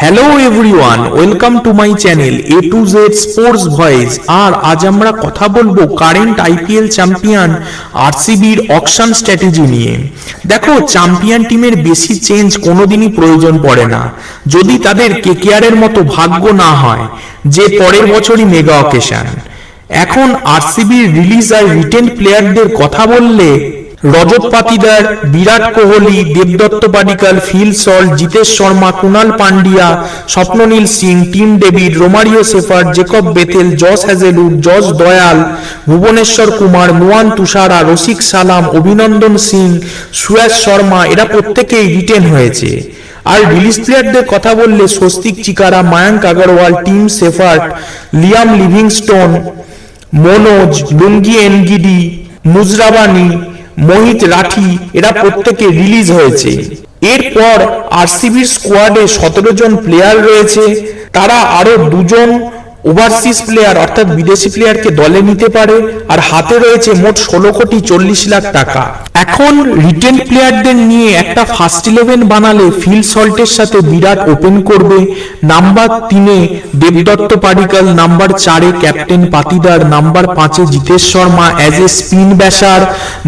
Hello everyone welcome to my channel A to Z sports voice আর আজ আমরা কথা বলব কারেন্ট আইপিএল চ্যাম্পিয়ন আরসিবির অকশন স্ট্র্যাটেজি নিয়ে। দেখো চ্যাম্পিয়ন টিমের বেশি চেঞ্জ কোনোদিনই প্রয়োজন পড়ে না। যদি তাদের কেকেআরের মতো ভাগ্য না হয়, যে পরের বছরই মেগা অকেশন এখন আরসিবির রিলিজ আর রিটেন প্লেয়ারদের কথা বললে Rajat Patidar, Virat Kohli, Debdutta Padikkal Phil Salt Jitesh Sharma, Krunal Pandya, Swapnil Singh, Tim David, Romario Shepherd Jacob Bethell, Josh Hazlewood Yash Dayal, Bhuvneshwar Kumar মোয়ান Thushara, রসিক সালাম, অভিনন্দন সিং, সুয়াস শর্মা, এরা প্রত্যেকেই রিটেন হয়েছে। আর রিলিজ প্লেয়ারদের কথা বললে Swastik Chikara, Mayank Agarwal, Tim Seifert Liam Livingstone, Manoj, Lungi Ngidi Muzarabani Mohit Rathee এরা প্রত্যেকে রিলিজ হয়েছে। এরপর আরসিবির স্কোয়াডে সতেরো জন প্লেয়ার রয়েছে। তারা আরও দুজন ওভারসিজ প্লেয়ার অর্থাৎ বিদেশি প্লেয়ারকে দলে নিতে পারে, আর হাতে রয়েছে মোট ষোলো কোটি চল্লিশ লাখ টাকা। এখন রিটেন প্লেয়ারদের নিয়ে একটা ফার্স্ট ইলেভেন বানালে ফিল সল্টের সাথে বিরাট ওপেন করবে। নাম্বার তিনে দেবদত্ত পাডিকাল নাম্বার চারে ক্যাপ্টেন পাতিদার নাম্বার পাঁচে Jitesh Sharma as a spin basher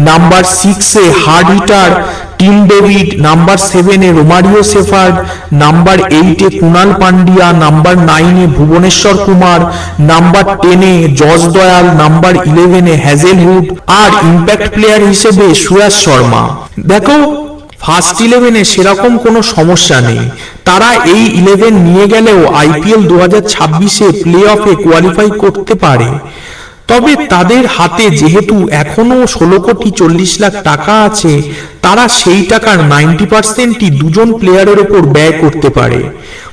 number সিক্সে hard hitter Tim David number সেভেনে রোমারিও সেফার্ড নাম্বার এইটে কুনাল পান্ডিয়া নাম্বার নাইনে ভুবনেশ্বর কুমার, নাম্বার টেনে জজ দয়াল, নাম্বার ইলেভেনে হ্যাজেলহুড আর ইম্প্যাক্ট প্লেয়ার হিসেবে সুয়াস শর্মা। দেখো, ফার্স্ট ইলেভেনে সেরকম কোনো সমস্যা নেই। তারা এই ইলেভেন নিয়ে গেলেও আইপিএল দু হাজার ছাব্বিশে প্লে অফে কোয়ালিফাই করতে পারে। তবে তাদের হাতে যেহেতু এখনও ষোলো কোটি চল্লিশ লাখ টাকা আছে, তারা সেই টাকার নাইনটি পার্সেন্টই দুজন প্লেয়ারের ওপর ব্যয় করতে পারে।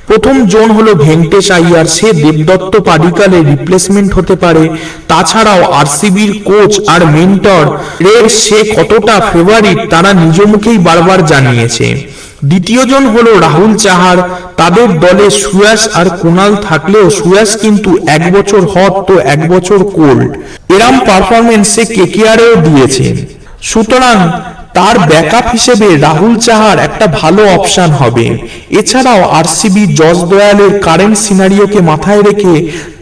প্রথম জন হলো ভেঙ্কটেশ আইয়ার, সে দেবদত্ত পাডিকালের রিপ্লেসমেন্ট হতে পারে। তাছাড়াও আরসিবির কোচ আর মেন্টর এর সে কতটা ফেভারিট তারা নিজ মুখেই বারবার জানিয়েছে। দ্বিতীয় জন হলো রাহুল চাহার তাদের দলে সুয়াস আর কুনাল থাকলেও সুয়াস কিন্তু এক বছর হট তো এক বছর কোল্ড। এরম পারফরমেন্স সে কেকেআরেও দিয়েছে সুতরাং তার ব্যাকআপ হিসেবে রাহুল চাহার একটা ভালো অপশন হবে। এছাড়াও আরসিবি জজ দয়ালের কারেন্ট সিনারিওকে মাথায় রেখে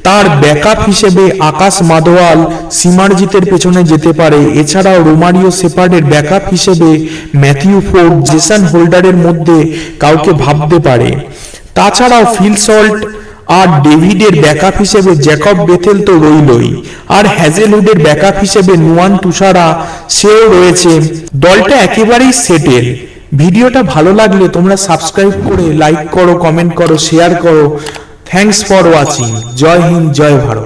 তার ব্যাকআপ হিসেবে আকাশ মাদোয়াল সিমারজিতের পেছনে যেতে পারে। এছাড়াও রোমারিও সেপার্ডের ব্যাকআপ হিসেবে ম্যাথিউ ফোর্ড, জেসন হোল্ডারের মধ্যে কাউকে ভাবতে পারে। তাছাড়াও ফিলসল্ট আর ডেভিডের ব্যাকআপ হিসেবে জ্যাকব বেথেল তো রইলই। আর হ্যাজেলউডের ব্যাকআপ হিসেবে নুয়ান তুষারা সেও রয়েছে। দলটা একেবারেই সেটেল ভিডিওটা ভালো লাগলে তোমরা সাবস্ক্রাইব করে লাইক করো কমেন্ট করো শেয়ার করো। থ্যাংকস ফর ওয়াচিং জয় হিন্দ, জয় ভারত।